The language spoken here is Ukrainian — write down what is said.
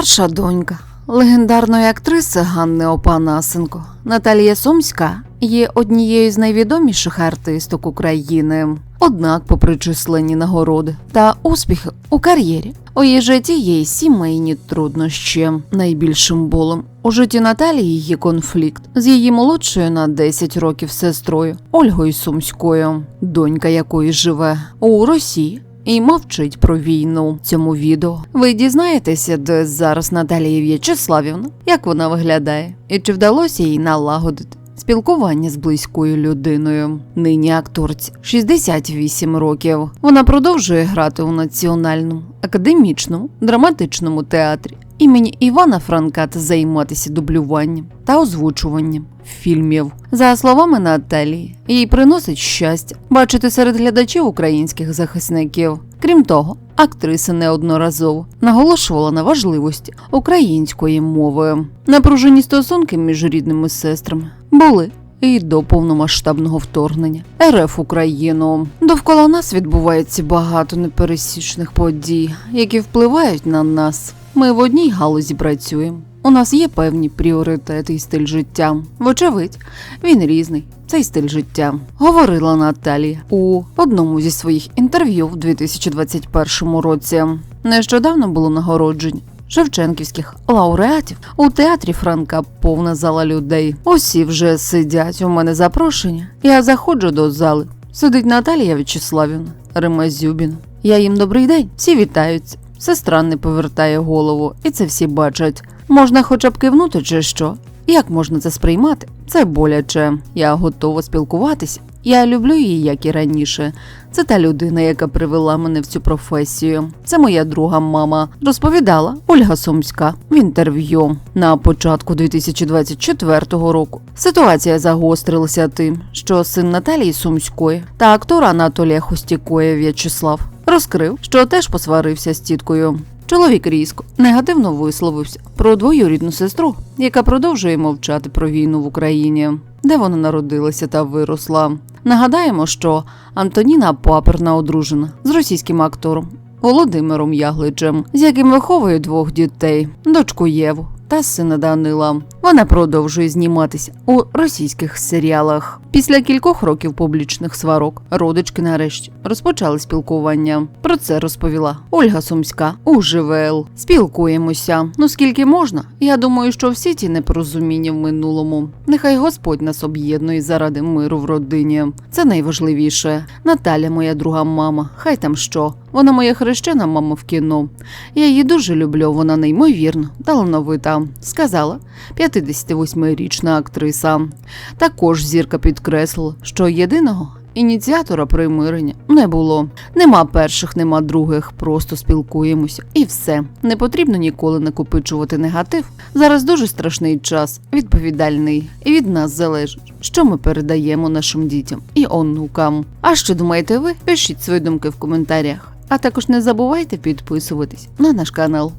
Старша донька легендарної актриси Ганни Опанасенко Наталія Сумська є однією з найвідоміших артисток України. Однак, попри численні нагороди та успіхи у кар'єрі, у її житті є й сімейні труднощі. Найбільшим болем у житті Наталії є конфлікт з її молодшою на 10 років сестрою Ольгою Сумською, донька якої живе у Росії і мовчить про війну. Цьому відео ви дізнаєтеся, де зараз Наталія В'ячеславівна, як вона виглядає, і чи вдалося їй налагодити. Спілкування з близькою людиною. Нині акторці 68 років. Вона продовжує грати у національному академічному драматичному театрі імені Івана Франка та займатися дублюванням та озвучуванням фільмів. За словами Наталії, їй приносить щастя бачити серед глядачів українських захисників. Крім того, актриса неодноразово наголошувала на важливості української мови. Напружені стосунки між рідними сестрами були. І до повномасштабного вторгнення РФ Україну довкола нас відбувається багато непересічних подій, які впливають на нас. Ми в одній галузі працюємо. У нас є певні пріоритети і стиль життя. Вочевидь, він різний. Цей стиль життя говорила Наталія у одному зі своїх інтерв'ю в 2021 році. Нещодавно було нагородження Шевченківських лауреатів у театрі Франка повна зала людей. Усі вже сидять. У мене запрошення. Я заходжу до зали. Сидить Наталія В'ячеславівна, Рима Зюбіна. Я їм добрий день. Всі вітаються. Сестра не повертає голову, і це всі бачать. Можна хоча б кивнути чи що. Як можна це сприймати? Це боляче. Я готова спілкуватися. Я люблю її, як і раніше. Це та людина, яка привела мене в цю професію. Це моя друга мама. Розповідала Ольга Сумська в інтерв'ю на початку 2024 року. Ситуація загострилася тим, що син Наталії Сумської та актора Анатолія Хостікоя В'ячеслав розкрив, що теж посварився з тіткою. Чоловік різко негативно висловився про двоюрідну сестру, яка продовжує мовчати про війну в Україні, де вона народилася та виросла. Нагадаємо, що Антоніна Паперна одружена з російським актором Володимиром Ягличем, з яким виховує двох дітей, дочку Єву та сина Данила. Вона продовжує зніматися у російських серіалах. Після кількох років публічних сварок родички нарешті розпочали спілкування. Про це розповіла Ольга Сумська у ЖВЛ. Спілкуємося. Ну скільки можна? Я думаю, що всі ті непорозуміння в минулому. Нехай Господь нас об'єднує заради миру в родині. Це найважливіше. Наталя, моя друга мама. Хай там що. Вона моя хрещена мама в кіно. Я її дуже люблю. Вона неймовірно, талановита. Сказала 58-річна актриса. Також зірка підкреслила, що єдиного ініціатора примирення не було. Нема перших, нема других. Просто спілкуємося і все. Не потрібно ніколи накопичувати негатив. Зараз дуже страшний час, відповідальний, і від нас залежить, що ми передаємо нашим дітям і онукам. А що думаєте ви? Пишіть свої думки в коментарях. А також не забувайте підписуватись на наш канал.